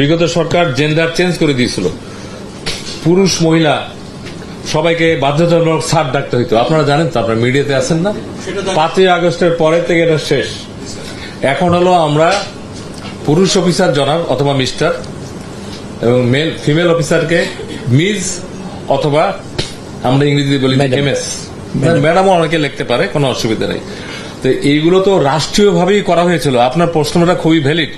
বিগত সরকার gender change করে দিয়েছিল। পুরুষ মহিলা সবাইকে বাধ্যতামূলক সার ডাকতে হইতো। আপনারা জানেন তো আপনারা মিডিয়াতে আছেন না? পাঁচই আগস্টের পরে থেকে এটা শেষ। এখন হলো আমরা পুরুষ অফিসার জনাব অথবা মিস্টার এবং মেল ফিমেল অফিসারকে মিস অথবা আমরা ইংরেজিতে বলি এম এস ম্যাডামও অনেকে লিখতে পারে কোনো অসুবিধা নেই। তো এইগুলো তো রাষ্ট্রীয়ভাবেই করা হয়েছিল। আপনার প্রশ্নটা খুবই ভ্যালিড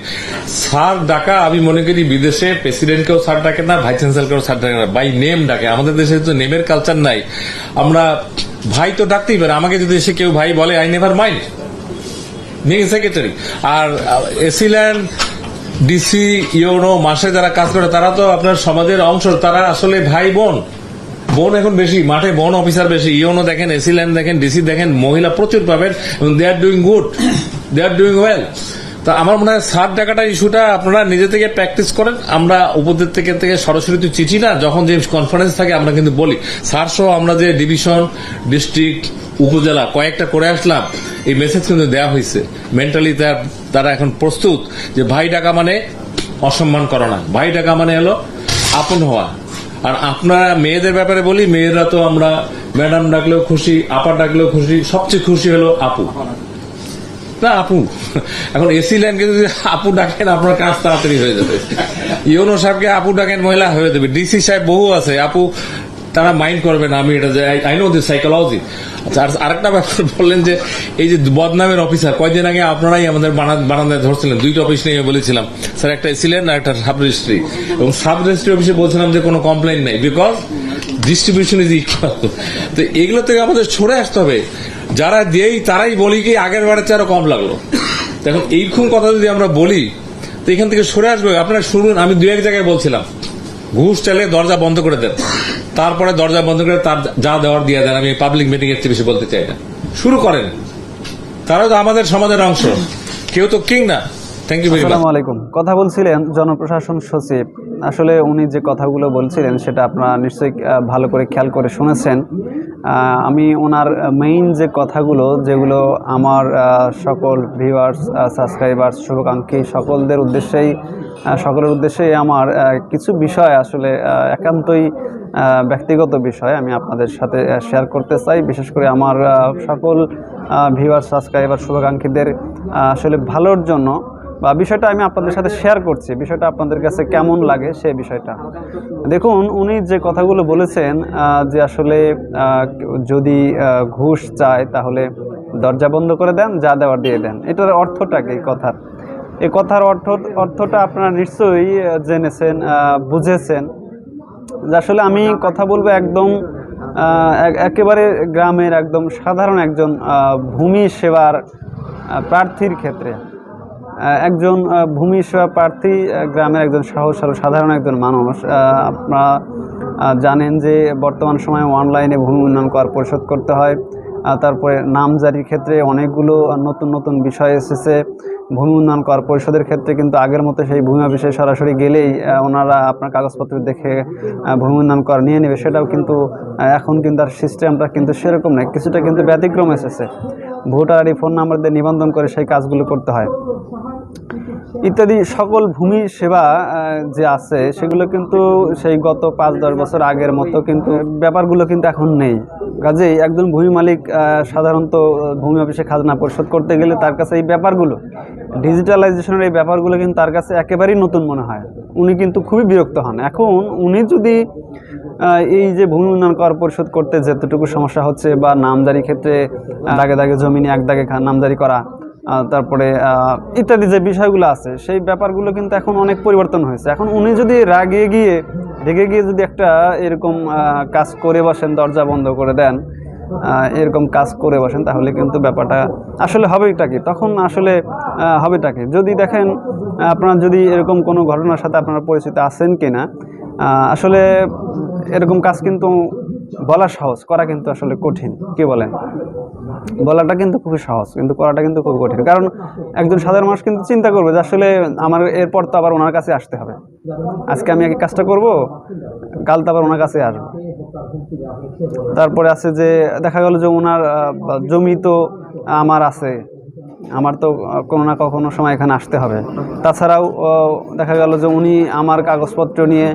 স্যার ডাকা, আমি মনে করি বিদেশে প্রেসিডেন্টকেও স্যার ডাকে না, ভাইস চ্যান্সেলরকেও স্যার ডাকে না। বাই নেম ডাকে। আমাদের দেশে তো নেমের কালচার নাই। আমরা ভাই তো ডাকতেই পারে। আমাকে যদি এসে কেউ ভাই বলে আই নেভার মাইন্ড নিয়ে সেক্রেটারি আর এসিল্যান্ড, ডিসি ইউনো মাসে যারা কাজ করে, তারা তো আপনার সমাজের অংশ। তারা আসলে ভাই বোন বোন এখন বেশি, মাঠে বন অফিসার বেশি ইউনো দেখেন এসিল্যান্ড দেখেন, ডিসি দেখেন, মহিলা প্রচুর পাবেন, এবং they are doing good they are doing well তা আমার মনে হয় সার টাকাটা ইস্যুটা আপনারা নিজে থেকে প্র্যাকটিস করেন, আমরা উপদের থেকে থেকে সরাসরি তো চিঠি না, যখন যে কনফারেন্স থাকে আমরা কিন্তু বলি। স্যার সহ আমরা যে ডিভিশন ডিস্ট্রিক্ট উপজেলা, কয়েকটা করে আসলাম, এই মেসেজ কিন্তু দেওয়া হয়েছে মেন্টালি তারা এখন প্রস্তুত যে ভাই ডাকা মানে অসম্মান করা না। ভাই ডাকা মানে হলো আপন হওয়া। আর আপনারা মেয়েদের ব্যাপারে বলি, মেয়েরা তো আমরা ম্যাডাম ডাকলেও খুশি, আপা ডাকলেও খুশি, সবচেয়ে খুশি হলো আপু। না, আপু, এখন এসি লাইনকে যদি আপু ডাকেন, আপনার কাজ তাড়াতাড়ি হয়ে যাবে। ইউনো সাহেবকে আপু ডাকেন, মহিলা হয়ে যাবে। ডিসি সাহেব বহু আছে। আপু তারা মাইন্ড করবে না, আমি এটা আই নো দিস সাইকোলজি আচ্ছা আর আরেকটা ব্যাপার বললেন যে, এই যে বদনামের অফিসার কয়দিন আগে আপনারাই আমাদের বারান্দায় ধরছিলেন, দুইটা অফিস নিয়ে বলেছিলাম। স্যার, একটা এসিলেন আর একটা সাব রেজিস্ট্রি এবং সাব রেজিস্ট্রি অফিসে বলছিলাম যে, কোনো কমপ্লেন নেই বিকজ ডিস্ট্রিবিউশন ইজ ইকুয়াল তো এগুলো থেকে আমাদের সরে আসতে হবে। যারা দিয়েই তারাই বলি কি, আগের বারের চেয়ে আরও কম লাগল। এখন এইরকম কথা যদি আমরা বলি, তো এখান থেকে সরে আসবে। আপনারা শুনুন, আমি দু এক জায়গায় বলছিলাম। ঘুষ চাইলে দরজা বন্ধ করে দেন। তারপরে দরজা বন্ধ করে তার যা দেওয়ার দিয়ে দেন। আমি পাবলিক মিটিং এর বেশি বলতে চাই না। শুরু করেন। তারাও তো আমাদের সমাজের অংশ। কেউ তো কিং না। থ্যাংক ইউ আলাইকুম। কথা বলছিলেন জনপ্রশাসন সচিব। আসলে উনি যে কথাগুলো বলছিলেন, সেটা আপনারা নিশ্চয়ই ভালো করে খেয়াল করে শুনেছেন। আমি ওনার মেইন যে কথাগুলো, যেগুলো আমার সকল ভিউয়ার্স সাবস্ক্রাইবার্স শুভাকাঙ্ক্ষী, সকলদের উদ্দেশ্যেই সকলের উদ্দেশ্যেই আমার কিছু বিষয় আসলে একান্তই ব্যক্তিগত বিষয় আমি আপনাদের সাথে শেয়ার করতে চাই। বিশেষ করে আমার সকল ভিউয়ার সাবস্ক্রাইবার শুভাকাঙ্ক্ষীদের আসলে ভালোর জন্য বা বিষয়টা আমি আপনাদের সাথে শেয়ার করছি, বিষয়টা আপনাদের কাছে কেমন লাগে সেই বিষয়টা। দেখুন, উনি যে কথাগুলো বলেছেন যে আসলে যদি ঘুষ চায় তাহলে দরজা বন্ধ করে দেন, যা দেওয়ার দিয়ে দেন। এটার অর্থটা কি কথার? এই কথার অর্থ, অর্থটা আপনারা নিশ্চয়ই জেনেছেন বুঝেছেন। যে আসলে আমি কথা বলব একদম এক- একেবারে গ্রামের একদম সাধারণ একজন ভূমি সেবার প্রার্থীর ক্ষেত্রে। একজন ভূমি সেবা প্রার্থী গ্রামের একজন সহজ সরল সাধারণ একজন মানুষ। আপনারা জানেন যে বর্তমান সময়ে অনলাইনে ভূমি উন্নয়ন কর পরিশোধ করতে হয়। তারপরে নামজারির ক্ষেত্রে অনেকগুলো নতুন নতুন বিষয় এসেছে। ভূমি উন্নয়ন কর পরিষদের ক্ষেত্রে কিন্তু আগের মতো সেই ভূমি অফিসে সরাসরি গেলেই ওনারা আপনার কাগজপত্র দেখে ভূমি উন্নয়ন কর নিয়ে নেবে। সেটাও কিন্তু এখন কিন্তু আর সিস্টেমটা কিন্তু সেরকম নয়। কিছুটা কিন্তু ব্যতিক্রম এসেছে। ভোটার আইডি, ফোন নাম্বার দিয়ে নিবন্ধন করে সেই কাজগুলো করতে হয়। ইত্যাদি সকল ভূমি সেবা যে আছে সেগুলো কিন্তু সেই গত পাঁচ দশ বছর আগের মতো কিন্তু ব্যাপারগুলো কিন্তু এখন নেই। কাজেই একজন ভূমি মালিক সাধারণত ভূমি অফিসে খাজনা পরিশোধ করতে গেলে তার কাছে এই ব্যাপারগুলো ডিজিটালাইজেশনের এই ব্যাপারগুলো কিন্তু তার কাছে একেবারেই নতুন মনে হয়। উনি কিন্তু খুবই বিরক্ত হন। এখন উনি যদি এই যে ভূমি উন্নয়ন কর পরিশোধ করতে যতটুকু সমস্যা হচ্ছে বা নামজারি ক্ষেত্রে আহ, দাগে জমি নিয়ে এক দাগে নামজারি করা তারপরে ইত্যাদি যে বিষয়গুলো আছে, সেই ব্যাপারগুলো কিন্তু এখন অনেক পরিবর্তন হয়েছে। এখন উনি যদি রাগে গিয়ে, রেগে গিয়ে যদি একটা এরকম কাজ করে বসেন, দরজা বন্ধ করে দেন এরকম কাজ করে বসেন, তাহলে কিন্তু ব্যাপারটা আসলে হবেটা কি? তখন আসলে হবেটা কি? যদি দেখেন, আপনার যদি এরকম কোনো ঘটনার সাথে আপনারা পরিচিত আছেন কি না আসলে এরকম কাজ কিন্তু বলা সহজ, করা কিন্তু আসলে কঠিন। কি বলেন? বলাটা কিন্তু খুবই সহজ, কিন্তু করাটা কিন্তু খুব কঠিন। কারণ একজন সাধারণ মানুষ কিন্তু চিন্তা করবে যে আসলে আমার এরপর তো আবার ওনার কাছে আসতে হবে। আজকে আমি একই কাজটা করব, কাল তো আবার ওনার কাছে আসব। তারপরে আছে যে, দেখা গেল যে ওনার জমি তো আমার আছে। আমার তো কোনো না কখনো সময় এখানে আসতে হবে। তাছাড়াও দেখা গেল যে উনি আমার কাগজপত্র নিয়ে,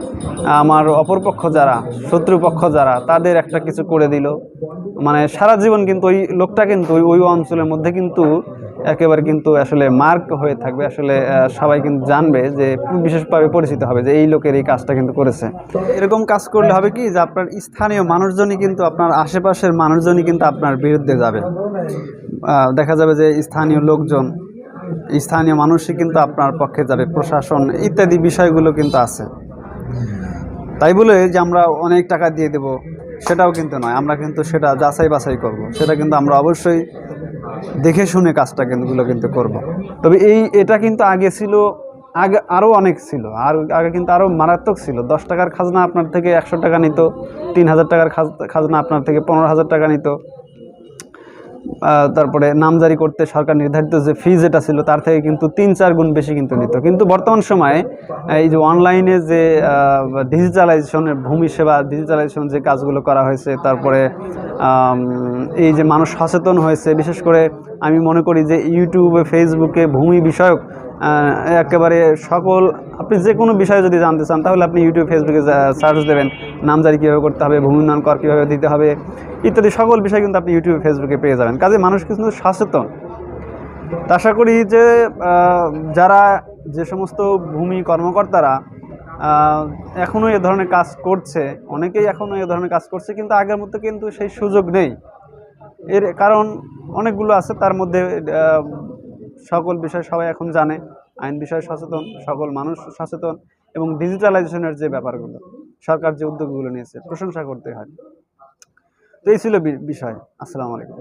আমার অপরপক্ষ যারা, শত্রুপক্ষ যারা, তাদের একটা কিছু করে দিল। মানে সারা জীবন কিন্তু ওই লোকটা কিন্তু ওই অঞ্চলের মধ্যে কিন্তু একেবারে কিন্তু আসলে মার্ক হয়ে থাকবে। আসলে সবাই কিন্তু জানবে যে বিশেষভাবে পরিচিত হবে যে এই লোকের এই কাজটা কিন্তু করেছে। এরকম কাজ করলে হবে কি যে আপনার স্থানীয় মানুষজনই কিন্তু, আপনার আশেপাশের মানুষজনই কিন্তু আপনার বিরুদ্ধে যাবে। দেখা যাবে যে স্থানীয় লোকজন, স্থানীয় মানুষই কিন্তু আপনার পক্ষে যাবে, প্রশাসন ইত্যাদি বিষয়গুলো কিন্তু আছে। তাই বলে যে আমরা অনেক টাকা দিয়ে দেব, সেটাও কিন্তু নয়, আমরা কিন্তু সেটা যাচাই বাছাই করব, সেটা কিন্তু আমরা অবশ্যই দেখে শুনে কাজটা কিন্তু গুলো কিন্তু করব। তবে এই, এটা কিন্তু আগে ছিল, আগে আরও অনেক ছিল, আর আগে কিন্তু আরও মারাত্মক ছিল, দশ টাকার খাজনা আপনার থেকে একশো টাকা নিত, তিন হাজার টাকার খাজ- খাজনা আপনার থেকে পনেরো হাজার টাকা নিত তারপরে নামজারি করতে সরকার নির্ধারিত যে ফি যেটা ছিল, তার থেকে কিন্তু তিন, চার গুণ বেশি কিন্তু নিত। কিন্তু বর্তমান সময়ে এই যে অনলাইনে যে ডিজিটালাইজেশনের ভূমি সেবা ডিজিটালাইজেশন যে কাজগুলো করা হয়েছে, তারপরে এই যে মানুষ সচেতন হয়েছে, বিশেষ করে আমি মনে করি যে ইউটিউবে ফেসবুকে ভূমি বিষয়ক একেবারে সকল আপনি যে কোনো বিষয়ে যদি জানতে চান, তাহলে আপনি ইউটিউব ফেসবুকে সার্চ দেবেন নামজারি কীভাবে করতে হবে, ভূমি উন্নয়ন কর কীভাবে দিতে হবে, ইত্যাদি সকল বিষয় কিন্তু আপনি ইউটিউব ফেসবুকে পেয়ে যাবেন। কাজে মানুষ কিন্তু সচেতন। আশা করি যে যারা যে সমস্ত ভূমি কর্মকর্তারা এখনও এ ধরনের কাজ করছে, অনেকেই এখনও এ ধরনের কাজ করছে, কিন্তু আগের মতো কিন্তু সেই সুযোগ নেই। এর কারণ অনেকগুলো আছে, তার মধ্যে সকল বিষয় সবাই এখন জানে, আইন বিষয়ে সচেতন, সকল মানুষ সচেতন এবং ডিজিটালাইজেশনের যে ব্যাপারগুলো, সরকার যে উদ্যোগগুলো নিয়েছে, প্রশংসা করতে হয়। তো এই ছিল বিষয়। আসসালামু আলাইকুম।